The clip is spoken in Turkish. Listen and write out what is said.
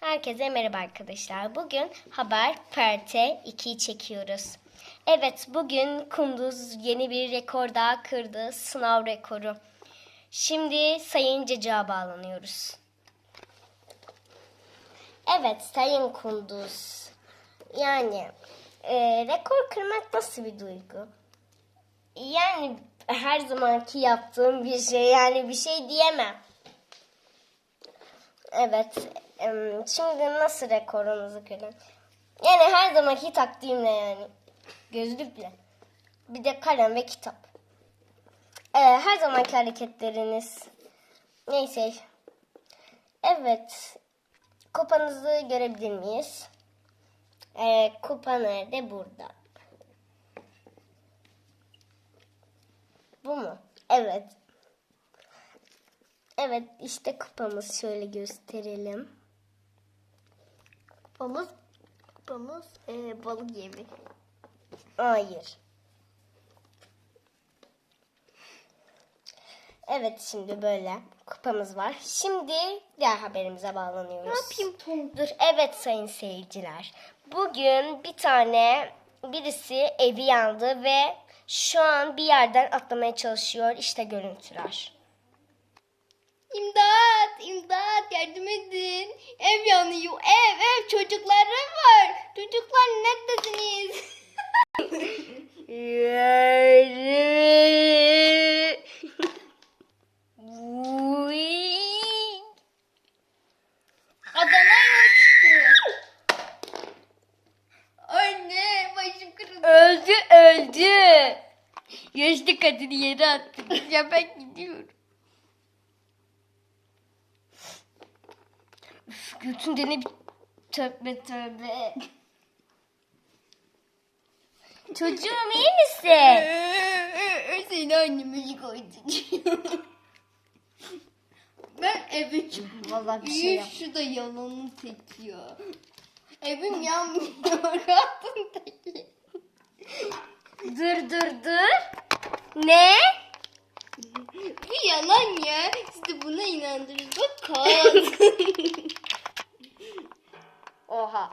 Herkese merhaba arkadaşlar. Bugün Haber Perte 2'yi çekiyoruz. Evet bugün Kunduz yeni bir rekor daha kırdı. Sınav rekoru. Şimdi Sayın Ceca'ya bağlanıyoruz. Evet Sayın Kunduz. Yani e, rekor kırmak nasıl bir duygu? Yani her zamanki yaptığım bir şey yani bir şey diyemem. Evet. Şimdi nasıl rekorunuzu kırın? Yani her zamanki taktiğimle yani. Gözlükle. Bir de kalem ve kitap. Ee, her zamanki hareketleriniz. Neyse. Evet. Kupanızı görebilir miyiz? Ee, kupa nerede? Burada. Bu mu? Evet. Evet işte kupamız şöyle gösterelim. Kupamız kupamız e, balık yemi. Hayır. Evet şimdi böyle kupamız var. Şimdi diğer haberimize bağlanıyoruz. Ne yapayım Tom? Dur evet sayın seyirciler. Bugün bir tane birisi evi yandı ve şu an bir yerden atlamaya çalışıyor. İşte görüntüler. İmdat, yardım edin. Ev yanıyor. Ev, ev çocuklarım var. Çocuklar neredesiniz? Adana uçtu. Anne başım kırıldı. öldü öldü. Yaşlı kadını yere attı. Ya ben gidiyorum. Götün dene bir tövbe tövbe. Çocuğum iyi misin? Seni anneme koyduk. ben eve çıktım. Vallahi bir şey yap. şu da yalanın teki ya. Evim yanmıyor. Altındaki. Dur dur dur. Ne? Bu yalan ya. İşte buna inandırırız. Bak kan. Oha.